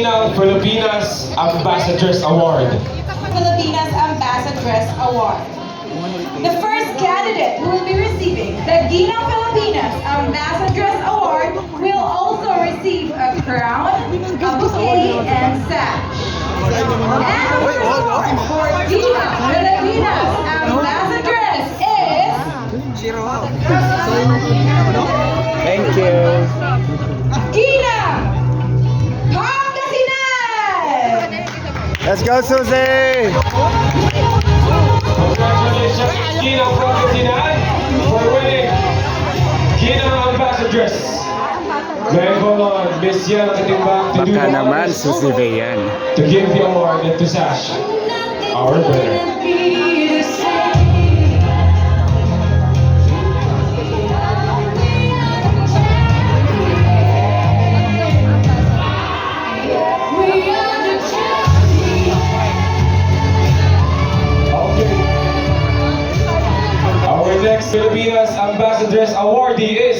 first Filipinas Ambassadors Award. Filipinas Ambassadress Award. The first candidate who will be receiving the Gina Filipinas Ambassadress Award will also receive a crown, a bouquet, and sash. And the award for Ginang Filipinas Ambassadress is Thank you. Let's go, Susie! Congratulations, Ginang Pangasinan, for winning Ginang Ambassadress. Ngayon po naman, Miss Yan Katimbang to do Baka the naman, Susie Veyan. to give the award to Sash, our winner.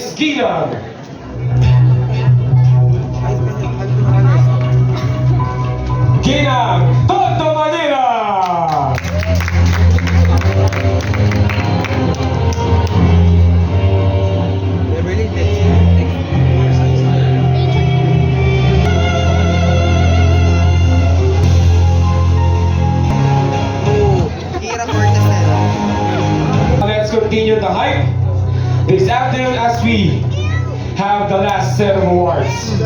Awardee is as we have the last set of awards.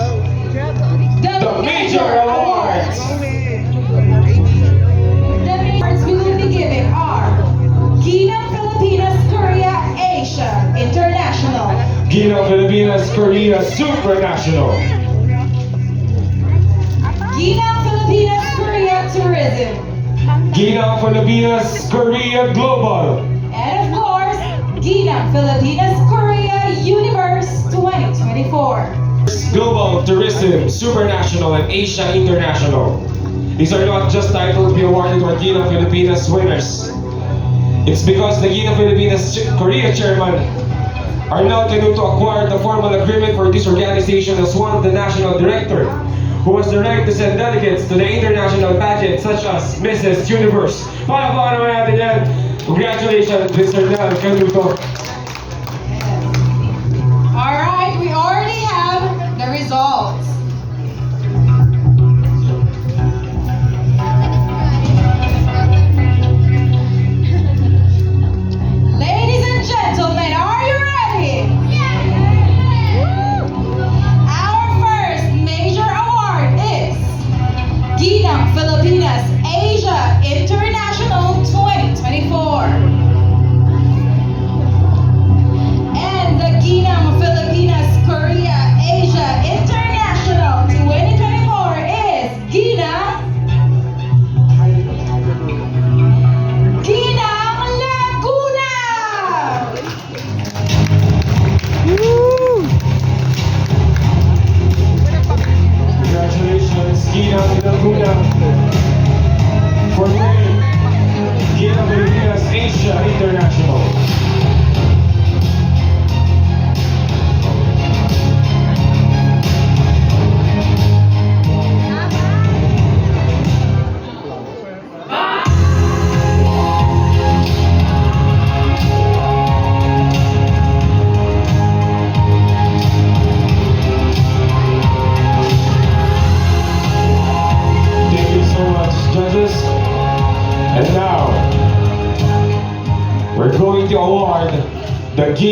The major awards. The awards we will be giving are Ginang Filipinas Korea Asia International, Ginang Filipinas Korea Supranational. Ginang Filipinas Korea Tourism, Ginang Filipinas Korea Global. and of course, Ginang Filipinas Universe 2024. Global Tourism Supranational and Asia International. These are not just titles to be awarded to Ginang Filipinas winners. It's because the Ginang Filipinas Korea chairman are now to acquire the formal agreement for this organization as one of the national director who has the right to send delegates to the international pageant such as Mrs. Universe. Palakpakan naman natin yan. Congratulations, Mr. Dan Canuto.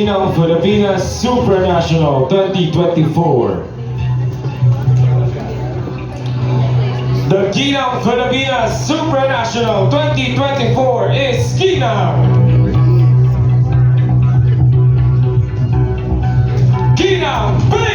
Ginang Filipinas Supranational 2024. The Ginang Filipinas Supranational 2024 is Ginang! Ginang Bay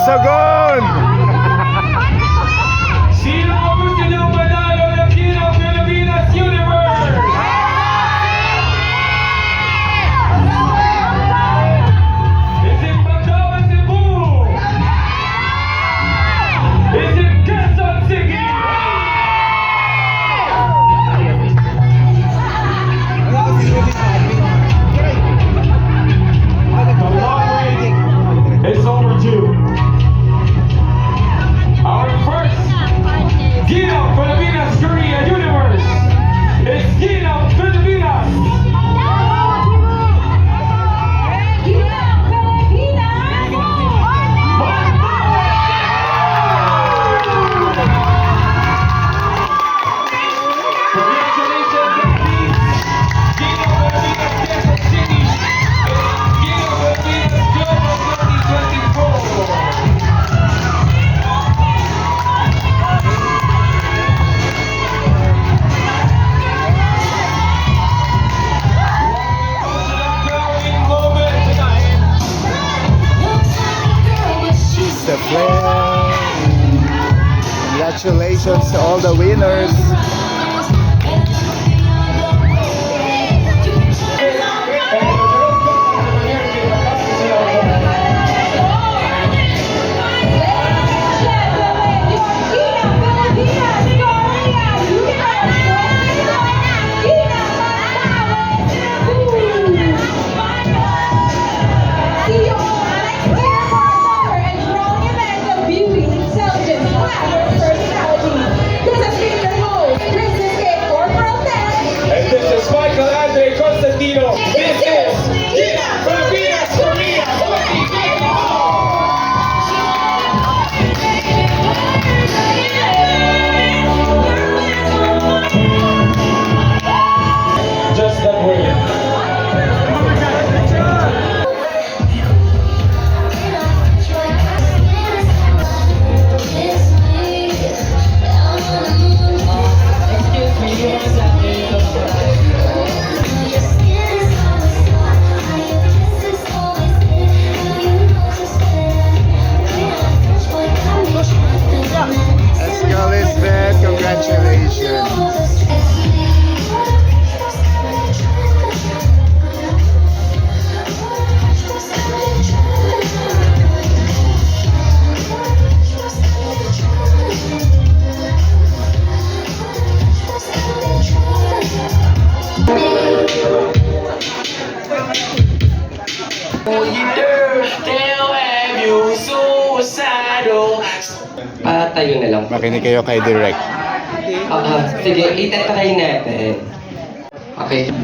Let's gol congratulations to all the winners. Makinig kayo kay Direct. Okay, ah, sige, itatry natin. Okay.